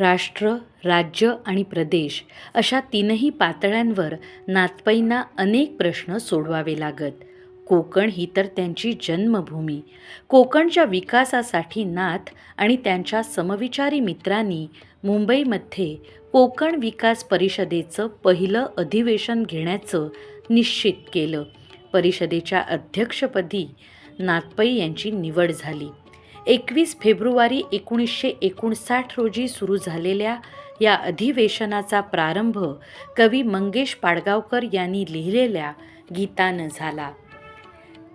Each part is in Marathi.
राष्ट्र राज्य आणि प्रदेश अशा तीनही पातळ्यांवर नातपईंना अनेक प्रश्न सोडवावे लागत. कोकण ही तर त्यांची जन्मभूमी. कोकणच्या विकासासाठी नाथ आणि त्यांच्या समविचारी मित्रांनी मुंबईमध्ये कोकण विकास परिषदेचं पहिलं अधिवेशन घेण्याचं निश्चित केलं. परिषदेच्या अध्यक्षपदी नातपै यांची निवड झाली. एकवीस फेब्रुवारी एकोणीसशे एकोणसाठ रोजी सुरू झालेल्या या अधिवेशनाचा प्रारंभ कवी मंगेश पाडगावकर यांनी लिहिलेल्या गीतानं झाला.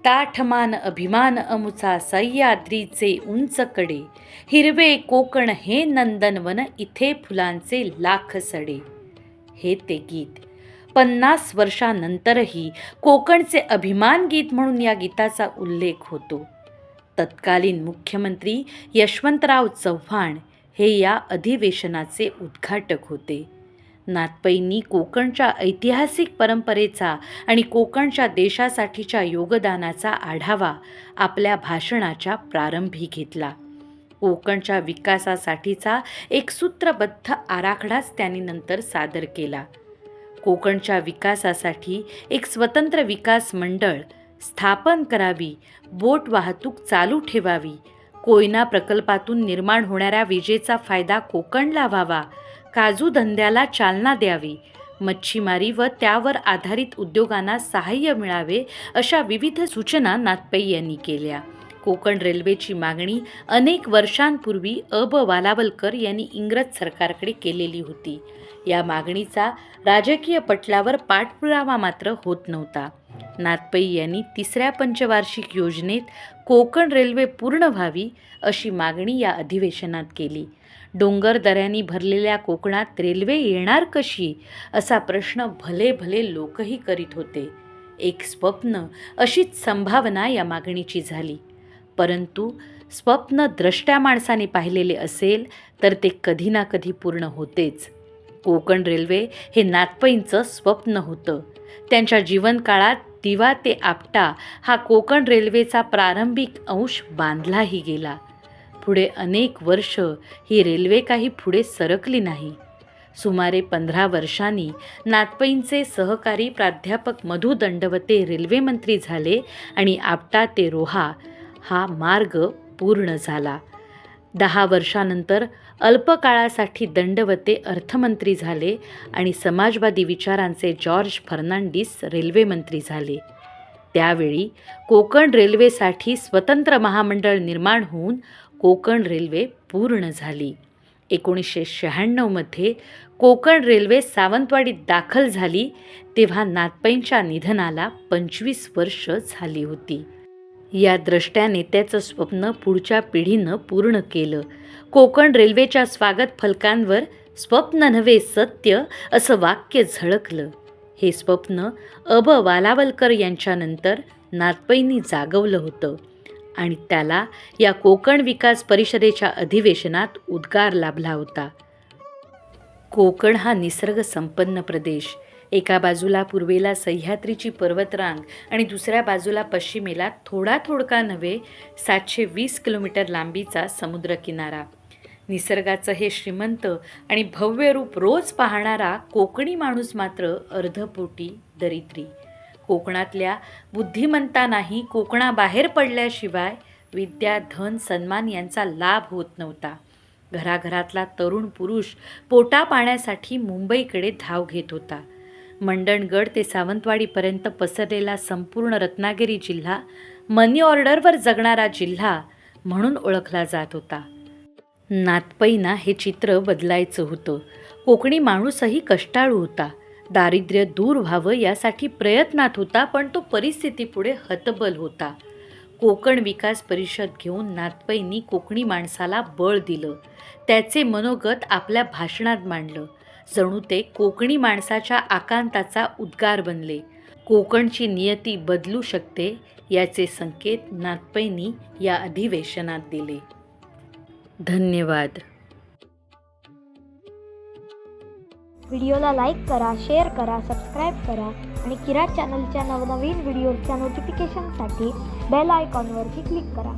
ताठमान अभिमान अमुचा सह्याद्रीचे उंच कडे हिरवे कोकण हे नंदनवन इथे फुलांचे लाख सडे. हे ते गीत. पन्नास वर्षानंतरही कोकणचे अभिमान गीत म्हणून या गीताचा उल्लेख होतो. तत्कालीन मुख्यमंत्री यशवंतराव चव्हाण हे या अधिवेशनाचे उद्घाटक होते. नाथपैंनी कोकणच्या ऐतिहासिक परंपरेचा आणि कोकणच्या देशासाठीच्या योगदानाचा आढावा आपल्या भाषणाच्या प्रारंभी घेतला. कोकणच्या विकासासाठीचा एक सूत्रबद्ध आराखडाच त्यांनी नंतर सादर केला. कोकणच्या विकासासाठी एक स्वतंत्र विकास मंडळ स्थापन करावी बोट वाहतूक चालू ठेवावी कोयना प्रकल्पातून निर्माण होणाऱ्या विजेचा फायदा कोकणला व्हावा काजू धंद्याला चालना द्यावी मच्छीमारी व त्यावर आधारित उद्योगांना सहाय्य मिळावे अशा विविध सूचना नातपई यांनी केल्या. कोकण रेल्वेची मागणी अनेक वर्षांपूर्वी अब वालावलकर यांनी इंग्रज सरकारकडे केलेली होती. या मागणीचा राजकीय पटलावर पाठपुरावा मात्र होत नव्हता. नातपई यांनी तिसऱ्या पंचवार्षिक योजनेत कोकण रेल्वे पूर्ण व्हावी अशी मागणी या अधिवेशनात केली. डोंगर दऱ्यांनी भरलेल्या कोकणात रेल्वे येणार कशी? असा प्रश्न भले भले लोकही करीत होते. एक स्वप्न अशीच संभावना या मागणीची झाली. परंतु स्वप्न द्रष्ट्या माणसाने पाहिलेले असेल तर ते कधी ना कधी पूर्ण होतेच. कोकण रेल्वे हे नातपईंचं स्वप्न होतं. त्यांच्या जीवनकाळात दिवा ते आपटा हा कोकण रेल्वेचा प्रारंभिक अंश बांधलाही गेला. पुढे अनेक वर्ष ही रेल्वे काही पुढे सरकली नाही. सुमारे पंधरा वर्षांनी नातपईंचे सहकारी प्राध्यापक मधु दंडवते रेल्वेमंत्री झाले आणि आपटा ते रोहा हा मार्ग पूर्ण झाला. दहा वर्षानंतर अल्पकाळासाठी दंडवते अर्थमंत्री झाले आणि समाजवादी विचारांचे जॉर्ज फर्नांडिस रेल्वेमंत्री झाले. त्यावेळी कोकण रेल्वेसाठी स्वतंत्र महामंडळ निर्माण होऊन कोकण रेल्वे पूर्ण झाली. एकोणीसशे शहाण्णवमध्ये कोकण रेल्वे सावंतवाडीत दाखल झाली तेव्हा नातपैंच्या निधनाला पंचवीस वर्ष झाली होती. या द्रष्ट्या नेत्याचं स्वप्न पुढच्या पिढीनं पूर्ण केलं. कोकण रेल्वेच्या स्वागत फलकांवर स्वप्न नव्हे सत्य असं वाक्य झळकलं. हे स्वप्न अब वालावलकर यांच्यानंतर नातपईंनी जागवलं होतं आणि त्याला या कोकण विकास परिषदेच्या अधिवेशनात उद्गार लाभला होता. कोकण हा निसर्गसंपन्न प्रदेश. एका बाजूला पूर्वेला सह्याद्रीची पर्वतरांग आणि दुसऱ्या बाजूला पश्चिमेला थोडा थोडका नव्हे सातशे वीस किलोमीटर लांबीचा समुद्रकिनारा. निसर्गाचं हे श्रीमंत आणि भव्य रूप रोज पाहणारा कोकणी माणूस मात्र अर्धपोटी दरिद्री. कोकणातल्या बुद्धिमंतांनाही कोकणाबाहेर पडल्याशिवाय विद्या धन सन्मान यांचा लाभ होत नव्हता. घराघरातला तरुण पुरुष पोटा पाण्यासाठी मुंबईकडे धाव घेत होता. मंडणगड ते सावंतवाडीपर्यंत पसरलेला संपूर्ण रत्नागिरी जिल्हा मनी ऑर्डरवर जगणारा जिल्हा म्हणून ओळखला जात होता. नातपैना हे चित्र बदलायचं होतं. कोकणी माणूसही कष्टाळू होता. दारिद्र्य दूर व्हावं यासाठी प्रयत्नात होता पण तो परिस्थितीपुढे हतबल होता. कोकण विकास परिषद घेऊन नातपैंनी कोकणी माणसाला बळ दिलं. त्याचे मनोगत आपल्या भाषणात मांडलं. जणू ते कोकणी माणसाच्या आकांताचा उद्गार बनले. कोकणची नियती बदलू शकते याचे संकेत नागपैनी या अधिवेशनात दिले. धन्यवाद. व्हिडिओला लाईक करा शेअर करा सबस्क्राईब करा आणि किरात चॅनलच्या नवनवीन व्हिडिओच्या नोटिफिकेशनसाठी बेल आयकॉनवरती क्लिक करा.